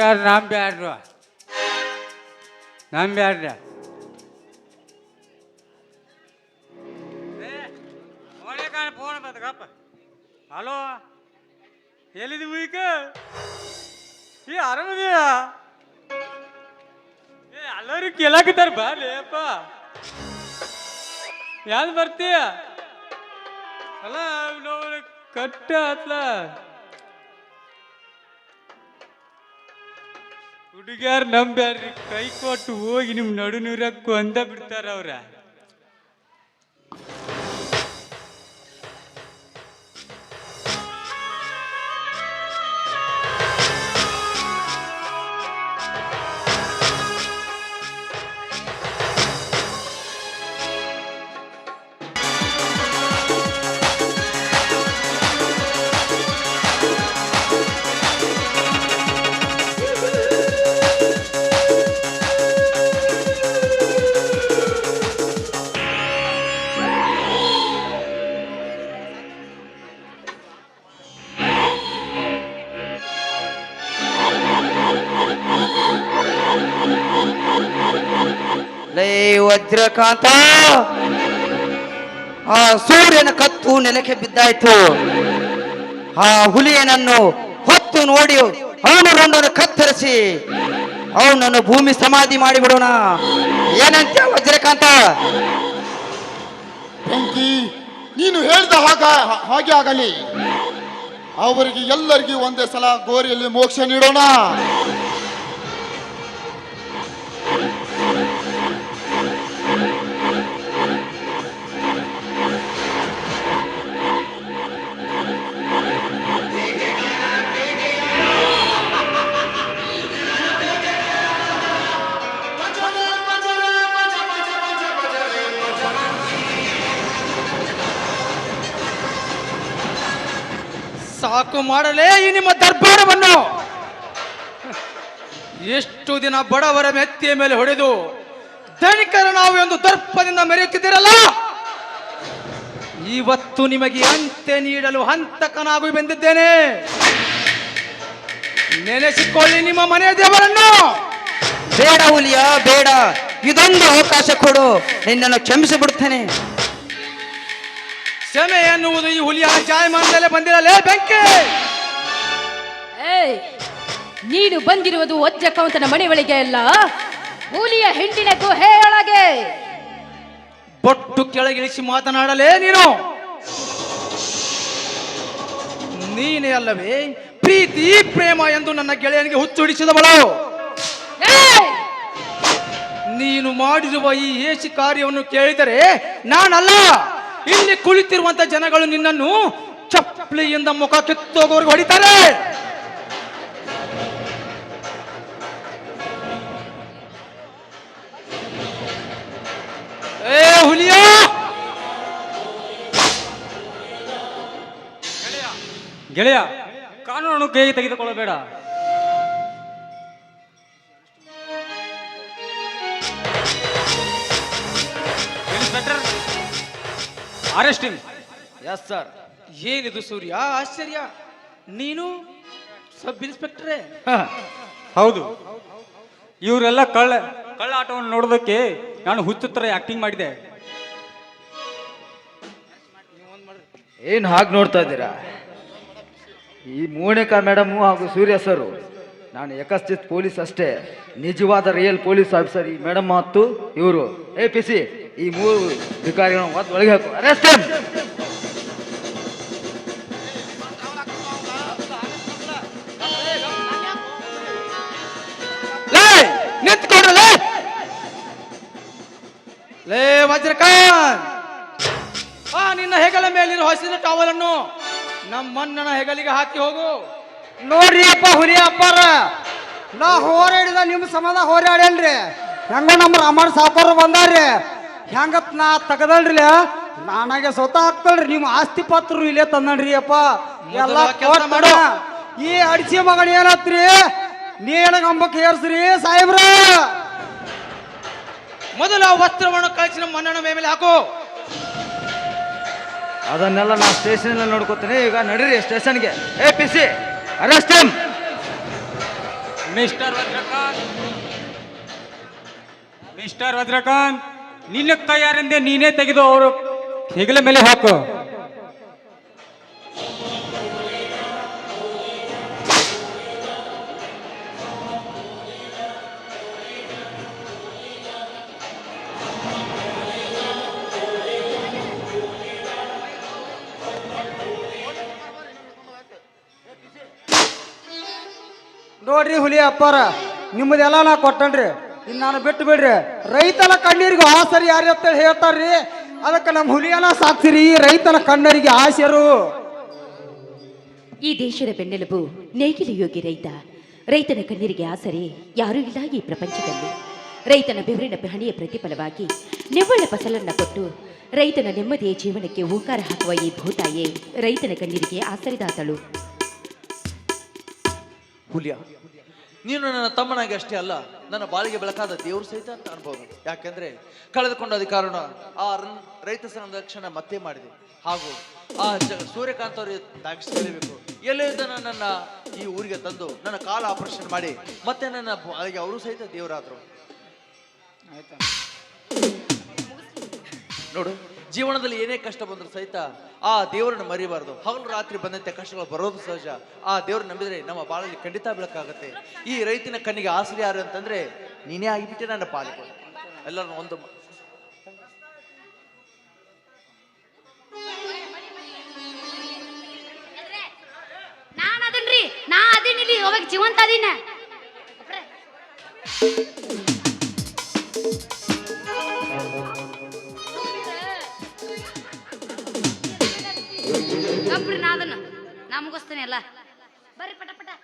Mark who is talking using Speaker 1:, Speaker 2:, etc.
Speaker 1: ಹುಡುಗಿಯಾರು ಏ ನಂಬ್ಯಾಡ್ರ phone ಬಂದಪ್ಪ hello? ಎಲ್ಲಿದ್ದೀವಿ ಈಗ ಏ, ಆರಾಮದೀಯ? ಏ ಎಲ್ಲರೂ ಕೇಳಾಕತ್ತಾರ ಬಾಲಿ ಅಪ್ಪ. ಯಾವ್ದು ಬರ್ತೀಯ? ಅಲ್ಲ ನಾವು ಕಟ್ಟ ಅತ್ಲ ಹುಡುಗ್ಯಾರ ನಂಬ್ಯಾರ್ರಿ. ಕೈ ಕೊಟ್ಟು ಹೋಗಿ ನಿಮ್ ನಡು ನೂರಕ್ಕೂ ಅಂದ ಬಿಡ್ತಾರ ಅವ್ರ.
Speaker 2: ಲೇ ವಜ್ರಕಾಂತ! ಆ ಸೂರ್ಯನ ಕತ್ತು ನೆಲಕ್ಕೆ ಬಿದ್ದಾಯ್ತು. ಆ ಹುಲಿಯನನ್ನು ಹೊತ್ತು ನೋಡಿ ಅವನು ರಂಡನ್ನು ಕತ್ತರಿಸಿ, ಅವನನ್ನು ಭೂಮಿ ಸಮಾಧಿ ಮಾಡಿಬಿಡೋಣ. ಏನಂತ ವಜ್ರಕಾಂತ?
Speaker 3: ಬೆಂಕಿ ನೀನು ಹೇಳಿದ ಹಾಗ, ಹಾಗೆ ಆಗಲಿ. ಅವರಿಗೆ ಎಲ್ಲರಿಗೂ ಒಂದೇ ಸಲ ಗೋರಿಯಲ್ಲಿ ಮೋಕ್ಷ ನೀಡೋಣ.
Speaker 4: ಸಾಕು ಮಾಡಲೇ ಈ ನಿಮ್ಮ ದರ್ಬಾರವನ್ನು. ಎಷ್ಟು ದಿನ ಬಡವರ ಮೆತ್ತಿಯ ಮೇಲೆ ಹೊಡೆದು ಧನಿಕರ ನಾವು ಒಂದು ದರ್ಪದಿಂದ ಮೆರೆಯುತ್ತಿದ್ದೀರಲ್ಲ? ಇವತ್ತು ನಿಮಗೆ ಅಂತ್ಯ ನೀಡಲು ಹಂತಕನಾಗಿ ಬಂದಿದ್ದೇನೆ. ನೆನೆಸಿಕೊಳ್ಳಿ ನಿಮ್ಮ ಮನೆಯ ದೇವರನ್ನು.
Speaker 2: ಬೇಡ ಹುಲಿಯ, ಬೇಡ. ಇದೊಂದು ಅವಕಾಶ ಕೊಡು. ನಿನ್ನನ್ನು ಕ್ಷಮಿಸಿ ಬಿಡ್ತೇನೆ
Speaker 4: ಕ್ಷಮೆ ಎನ್ನುವುದು ಈ ಹುಲಿಯ ಜಾಯಮಾನದಲ್ಲೇ ಬಂದಿರಲೇ ಬೆಂಕಿ!
Speaker 5: ಏಯ್ ನೀನು ಬಂದಿರುವುದು ವಜ್ರ ಕೌಂತನ ಮನೆ ಒಳಗೆ ಅಲ್ಲ? ಹುಲಿಯ ಹಿಂಡಿನ ಗುಹೆಯೊಳಗೆ
Speaker 4: ಬೊಟ್ಟು ಕೆಳಗಿಳಿಸಿ ಮಾತನಾಡಲೇ ನೀನು? ನೀನೇ ಅಲ್ಲವೇ? ಪ್ರೀತಿ ಪ್ರೇಮ ಎಂದು ನನ್ನ ಗೆಳೆಯನಿಗೆ ಹುಚ್ಚುಡಿಸಿದವಳು.
Speaker 5: ಏಯ್!
Speaker 4: ನೀನು ಮಾಡಿರುವ ಈ ಏಸಿ ಕಾರ್ಯವನ್ನು ಕೇಳಿದರೆ ನಾನಲ್ಲ. ಇಲ್ಲಿ ಕುಳಿತಿರುವಂತ ಜನಗಳು ನಿನ್ನನ್ನು ಚಪ್ಪಲಿಯಿಂದ ಮುಖ ಕಿತ್ತೋಗೋರ್ಗೆ ಹೊಡಿತಾರೆ. ಏ ಹುಲಿಯ!
Speaker 1: ಗೆಳೆಯ ಕಾನೂನು ಕೈಗೆ ತೆಗೆದುಕೊಳ್ಳಬೇಡ. ಅರೆಸ್ಟಿಂಗ್
Speaker 4: ಎಸ್ ಸರ್ ಏನಿದು ಸೂರ್ಯ? ಆಶ್ಚರ್ಯ. ನೀನು ಸಬ್ ಇನ್ಸ್ಪೆಕ್ಟ್ರೇ.
Speaker 1: ಹೌದು. ಇವರೆಲ್ಲ ಕಳ್ಳ ಕಳ್ಳ ಆಟವನ್ನು ನೋಡೋದಕ್ಕೆ ನಾನು ಹುಚ್ಚುತ್ತರ ಆಕ್ಟಿಂಗ್ ಮಾಡಿದೆ.
Speaker 6: ಏನು ಹಾಗೆ ನೋಡ್ತಾ ಇದ್ದೀರಾ? ಈ ಮೋನಿಕಾ ಮೇಡಮು ಹಾಗೂ ಸೂರ್ಯ ಸರು ನಾನು ಯಕಸ್ಥಿತ್ ಪೊಲೀಸ್ ಅಷ್ಟೇ. ನಿಜವಾದ ರಿಯಲ್ ಪೊಲೀಸ್ ಆಫೀಸರ್ ಈ ಮೇಡಮ್ ಮತ್ತು ಇವರು. ಎ ಪಿ ಸಿ ಈ ಮೂರು ಅಧಿಕಾರಿಗಳನ್ನು ಒದ್ದು ಒಳಗೆ ಹಾಕು. ಅರೆಸ್ಟ್
Speaker 4: ಲೇ ವಜ್ರಕಾಂತ್ ಆ, ನಿನ್ನ ಹೆಗಲ ಮೇಲಿರೋ ಹಸಿದ ಟವಲನ್ನು ನಮ್ಮಣ್ಣನ ಹೆಗಲಿಗೆ ಹಾಕಿ ಹೋಗು.
Speaker 7: ನೋಡ್ರಿ ಅಪ್ಪ, ಹುಲಿ ಅಪ್ಪಾರ. ನಾ ಹೋರಾಡಿದ ನಿಮ್ಮ ಸಂಬಂಧ ಹೋರಾಡೇನ್ರಿ? ಹೆಂಗ ನಮ್ಮ ರಾಮಣ್ಣ ಸಾಪರ್ ಬಂದಾರ್ರಿ. ಹೆಂಗತ್ ನಾ ತಗದಲ್ರಿ ನಾನಾಗೆ ಸ್ವತಃ ಹಾಕ್ತಳ್ರಿ ನಿಮ್ಮ ಆಸ್ತಿ ಪತ್ರ ಇಲ್ಲೇ ತಂದನ್ರಿ ಅಪ್ಪ. ಎಲ್ಲ
Speaker 4: ಕೆಲ್ಸ ಮಾಡು.
Speaker 7: ಈ ಅಡಿಸಿ ಮಗನ ಏನತ್ರಿ? ನೀನ ಗಂಬಕ್ಕೆ ಏರ್ಸ್ರಿ ಸಾಹೇಬ್ರ.
Speaker 4: ಮೊದಲು ಆ ವಸ್ತ್ರವನ್ನು ಕಳಿಸಿ ನಮ್ಮ ಮನ್ನಣ ಮೇಲೆ ಹಾಕು.
Speaker 6: ಅದನ್ನೆಲ್ಲ ನಾನು ಸ್ಟೇಷನಲ್ಲಿ ನೋಡ್ಕೋತೀನಿ. ಈಗ ನಡೀರಿ ಸ್ಟೇಷನ್ಗೆ ಏ P C arrest
Speaker 1: mister Vajrakant. Mister Vajrakant. ನಿನ್ನ ಕೈಯಾರಿಂದ ನೀನೇ ತೆಗೆದು ಅವರು ಹೆಗಲ ಮೇಲೆ ಹಾಕು.
Speaker 7: ನೋಡ್ರಿ ಹುಲಿ ಅಪ್ಪಾರ ನಿಮ್ಮದೆಲ್ಲ ನಾ ಕೊಟ್ಟನ್ರಿ. ಇನ್ನು ನಾನು ಬಿಟ್ಟು ಬಿಡ್ರಿ. ರೈತನ ಕಣ್ಣೀರಿಗೆ ಆಸರಿ ಯಾರು ಅಂತ ಹೇಳ್ತಾರ್ರಿ. ಅದಕ್ಕೆ ನಮ್ಮ ಹುಲಿಯನ್ನ ಸಾಕ್ತಿರಿ ರೈತನ ಕಣ್ಣರಿಗೆ ಆಸರು
Speaker 5: ಈ ದೇಶದ ಬೆನ್ನೆಲುಬು ನೇಗಿಲು ಯೋಗಿ ರೈತ. ರೈತನ ಕಣ್ಣೀರಿಗೆ ಆಸರೆ ಯಾರೂ ಇಲ್ಲ ಈ ಪ್ರಪಂಚದಲ್ಲಿ. ರೈತನ ಬೆವರಿನ ಹಣಿಯ ಪ್ರತಿಫಲವಾಗಿ ನಿವ್ವಳ ಫಸಲನ್ನ ಕೊಟ್ಟು ರೈತನ ನೆಮ್ಮದಿಯ ಜೀವನಕ್ಕೆ ಹೂಕಾರ ಹಾಕುವ ಈ ಭೂತಾಯೇ ರೈತನ ಕಣ್ಣೀರಿಗೆ ಆಸರಿದಾತಳು.
Speaker 8: ಹುಲಿಯ ನೀನು ನನ್ನ ತಮ್ಮನಾಗಿ ಅಷ್ಟೇ ಅಲ್ಲ ನನ್ನ ಬಾಳಿಗೆ ಬೆಳಕಾದ ದೇವರು ಸಹಿತ ಅಂತ ಅನ್ಬೋದು. ಯಾಕೆಂದ್ರೆ ಕಳೆದುಕೊಂಡ ಕಾರಣ ಆ ರೈತ ಸಂರಕ್ಷಣ ರಕ್ಷಣೆ ಮತ್ತೆ ಮಾಡಿದೆ. ಹಾಗೂ ಆ ಜ- ಸೂರ್ಯಕಾಂತ್ ಅವರಿಗೆ ದಾಗಿಸಲೇಬೇಕು ಎಲ್ಲಿದ್ದ ನನ್ನ ಈ ಊರಿಗೆ ತಂದು ನನ್ನ ಕಾಲ ಆಪರೇಷನ್ ಮಾಡಿ ಮತ್ತೆ ನನ್ನ ಬಾಳಿಗೆ ಅವರು ಸಹಿತ ದೇವರಾದ್ರು. ನೋಡು. ಜೀವನದಲ್ಲಿ ಏನೇ ಕಷ್ಟ ಬಂದರೂ ಸಹಿತ ಆ ದೇವರನ್ನು ಮರಿಬಾರ್ದು. ಹಗಲು ರಾತ್ರಿ ಬಂದಂತೆ ಕಷ್ಟಗಳು ಬರೋದು ಸಹಜ. ಆ ದೇವ್ರನ್ನ ನಂಬಿದರೆ ನಮ್ಮ ಬಾಳಲ್ಲಿ ಖಂಡಿತ ಬೆಳಕಾಗುತ್ತೆ. ಈ ರೈತನ ಕಣ್ಣಿಗೆ ಆಸರೆ ಯಾರು ಅಂತಂದ್ರೆ, ನೀನೇ ಆಗಿಬಿಟ್ಟೆ ನನ್ನ ಪಾಲಿಗೆ ಎಲ್ಲರೂ ಒಂದು
Speaker 9: ನಾನ್ ಅದನ್ರಿ ನಾ ಅದೀನಿ ಜೀವಂತ ಕಬ್ರಿ ನಾ ಅದನ್ನ. ನಾ ಮುಗಿಸ್ತೇನೆ ಎಲ್ಲ. ಬರ್ರಿ ಪಟ ಪಟ.